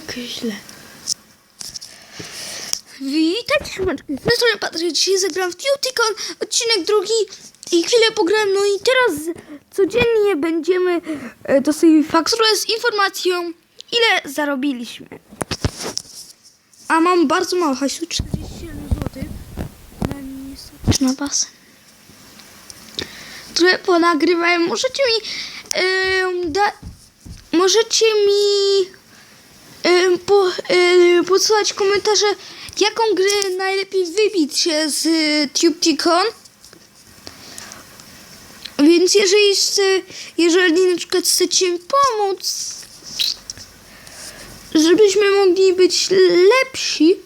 tak źle. Witajcie, szumeczki. Na stronie Patryk. Dzisiaj zagram w Dutycon, odcinek drugi i chwilę pogram. No i teraz codziennie będziemy e, do sobie fakturę z informacją, ile zarobiliśmy. A mam bardzo mało hajsu, 47 zł. Na niestety na basen. Trochę ponagrywałem. Możecie mi em, da, możecie mi po, em, posłuchać komentarze, jaką grę najlepiej wybić się z y, TubeTicon. Więc jeżeli, jeżeli na przykład chcecie mi pomóc, żebyśmy mogli być lepsi,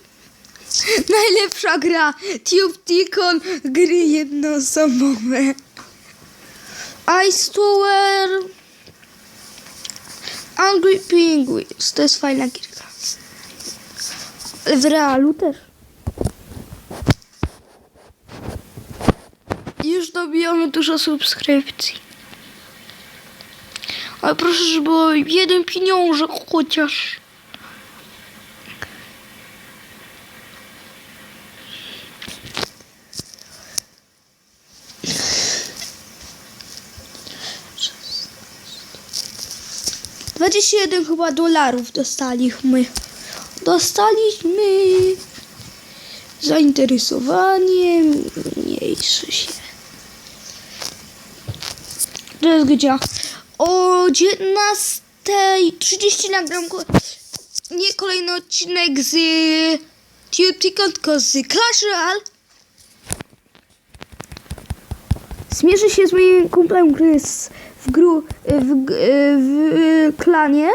najlepsza gra TubeTicon, gry jednoosobowe. Ice Tower, Angry Penguins, to jest fajna gierka. Ale w realu też. Już dobijamy dużo subskrypcji. Ale proszę, żeby było jeden pieniążek chociaż. Dwadzieścia jeden chyba dolarów dostaliśmy. Dostaliśmy zainteresowanie mniejsze się. To jest gdzie? O 19.30 nagram nie kolejny odcinek z Tuticon, tylko z Clash Royale. Zmierzę się z moim kumplem, który jest w, gru, w, g- w klanie.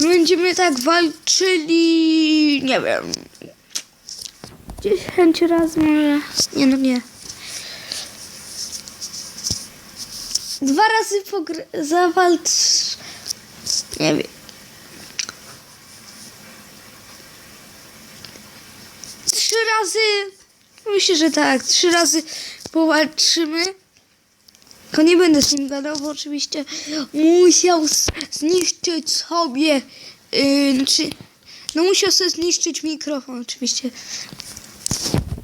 Będziemy tak walczyli, nie wiem, 10 razy może, nie no nie. Dwa razy pogr- zawalcz, nie wiem. Trzy razy, myślę, że tak, trzy razy powalczymy. Tylko nie będę z nim gadał, bo oczywiście musiał zniszczyć sobie, yy, znaczy, no musiał sobie zniszczyć mikrofon, oczywiście.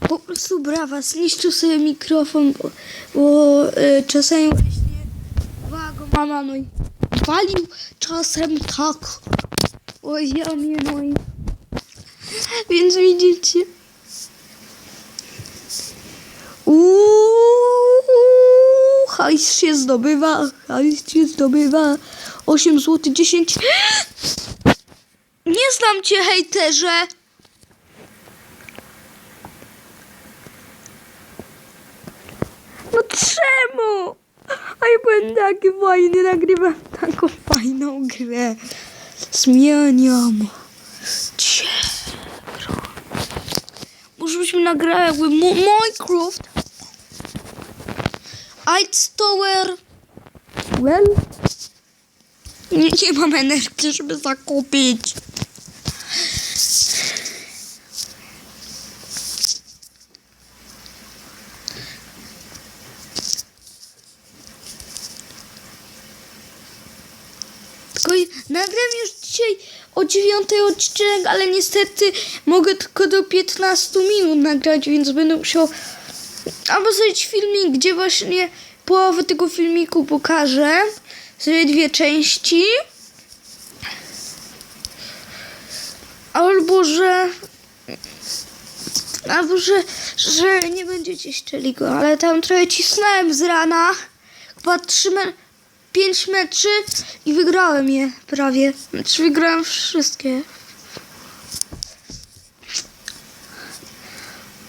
Po prostu brawa, zniszczył sobie mikrofon, bo, bo yy, właśnie wała go mama, no i walił czasem tak. Oj, ja nie no i... Więc widzicie... Uuu, hajs się zdobywa, hajs się zdobywa. 8 zł 10. Nie znam cię, hejterze. No czemu? A ja byłem taki fajny, nagrywam taką fajną grę. Zmieniam cię. Może byśmy nagrali jakby Minecraft. Ice Tower. Well. Nie, nie mam energii, żeby zakupić. Nagram już dzisiaj o 9 odcinek, ale niestety mogę tylko do 15 minut nagrać, więc będę musiał albo zrobić filmik, gdzie właśnie połowę tego filmiku pokażę. Zrobię dwie części. Albo że. Albo że, że nie będziecie ścieli go, ale tam trochę cisnąłem z rana. Chyba trzy me- pięć meczy i wygrałem je prawie. Znaczy wygrałem wszystkie.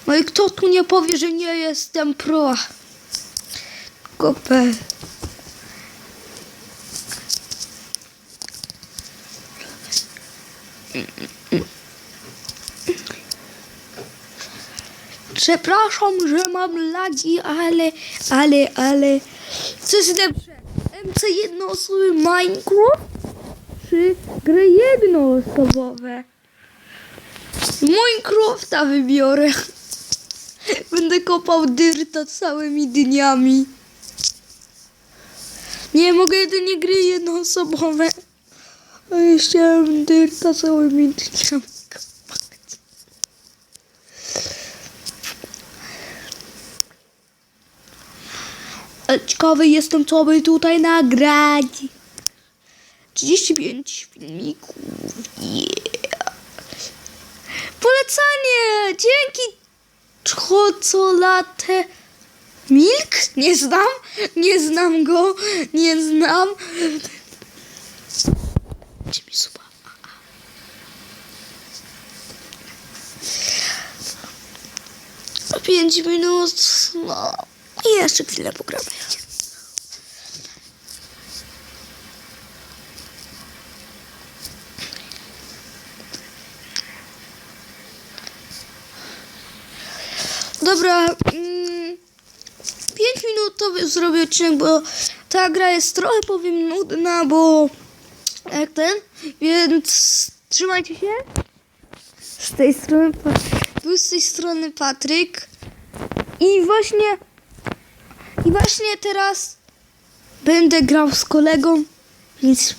No i kto tu nie powie, że nie jestem pro? Kopę. Przepraszam, że mam lagi, ale, ale, ale... Co jest lepsze? MC jednoosobowy Minecraft? Czy gry jednoosobowe? Minecrafta wybiorę. Będę kopał dyrta całymi dniami. Nie mogę jedynie gry jednoosobowe. A ja chciałem dyrta cały mi chciałem kopać. Ciekawy jestem, co by tutaj nagrać. 35 filmików. Yeah. Polecanie! Dzięki Czocolate Milk? Nie znam. Nie znam go. Nie znam. Gdzie mi suba? Pięć minut. No. I jeszcze chwilę pogramy. Dobra. Mm, 5 minut to zrobię odcinek, bo ta gra jest trochę powiem nudna, bo jak ten, więc trzymajcie się. Z tej strony, był z tej strony Patryk i właśnie i właśnie teraz będę grał z kolegą, więc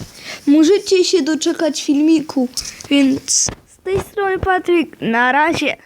możecie się doczekać filmiku, więc z tej strony Patryk, na razie.